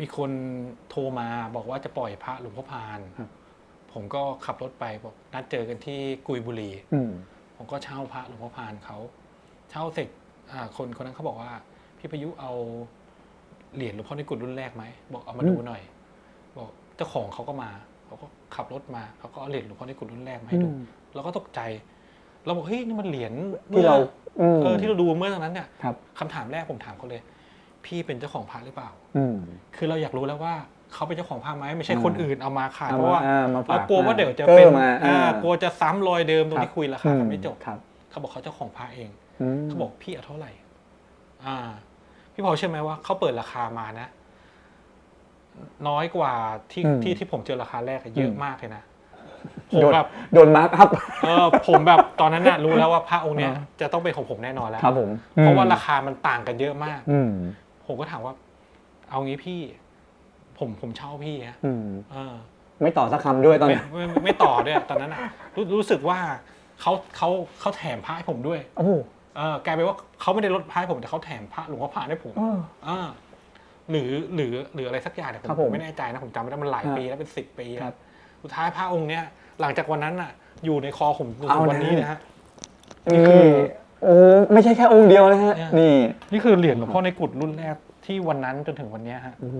มีคนโทรมาบอกว่าจะปล่อยพระหลวงพ่อพาน ครับ ผมก็ขับรถไปบอกนัดเจอกันที่กุยบุรี อืม ผมก็เช่าพระหลวงพ่อพานเขา เช่าเสร็จอ่าคนคนนั้นเขาบอกว่า พี่พายุเอาเหรียญหลวงพ่อในกุฎรุ่นแรกไหมบอกเอามาดูหน่อย บอกเจ้าของเขาก็มาเขาก็ขับรถมาเขาก็เอาเหรียญหลวงพ่อในกุฎรุ่นแรกมาให้ดูอืมเราก็ตกใจ เราบอกเฮ้ยนี่มันเหรียญที่เราอืมเออที่เราดูเมื่อตอนนั้นเนี่ยครับ คำถามแรกผมถามเขาเลย พี่เป็นเจ้าของพระหรือเปล่า อืม คือเราอยากรู้แล้วว่าเขาเป็นเจ้าของพระไหมไม่ใช่อ่าคนอื่นเอามาขายเอาเพราะว่าอ่มาฝเรากลัวว่าเดี๋ยวจะเกอเป็นร์มาอ่าอ่ากลัวจะซ้ำรอยเดิมตรงรับที่คุยราคากันไม่จบครับเขาบอกเขาเจ้าของพระเองอืมเขาบอกพี่เอาเท่าไหร่ อ่า พี่พอเชื่อไหมว่าเขาเปิดราคามานะ น้อยกว่าที่ที่ที่ผมเจอราคาแรกอะเยอะมากเลยนะ ผมโดนแบบ โดนมาร์กอัพ เออ ผมแบบตอนนั้นน่ะรู้แล้วว่าพระองค์เนี้ยอ่า จะต้องเป็นของผมแน่นอนแล้ว ครับผมเพราะว่าอืมราคามันต่างกันเยอะมาก อืม ผมก็ถามว่า เอางี้พี่ ผมผมเช่าพี่ฮะอืมเออไม่ต่อสักคำด้วยตอนไม่นี้ไม่ไม่ไม่ต่อด้วยตอนนั้นอะรู้รู้สึกว่าเขาเขาเขาแถมพระให้ผมด้วย โอ้โหเออกลายเป็นว่าเขาไม่ได้ลดพระให้ผมแต่เขาแถมพระหลวงพ่อพานให้ผม เออ อ่าหรือหรือหรืออะไรสักอย่างเนี่ยผครับมผมไม่แน่ใจนะผมจำไม่ได้มันหลายครับปีแล้วเป็นสิบปีครัอะบสุดท้ายพระองค์เนี้ยหลังจากวันนั้นอะ อยู่ในคอผมจนเอาถึงนะ วันนี้นะฮะ นี่คือ โอ้ไม่ใช่แค่องค์เดียวนะฮะเนี่ยนี่ นี่คือเหรียญหลวงพ่อในกุฏรุ่นแรกที่วันนั้นจนถึงวันเนี้ยฮะโอ้โห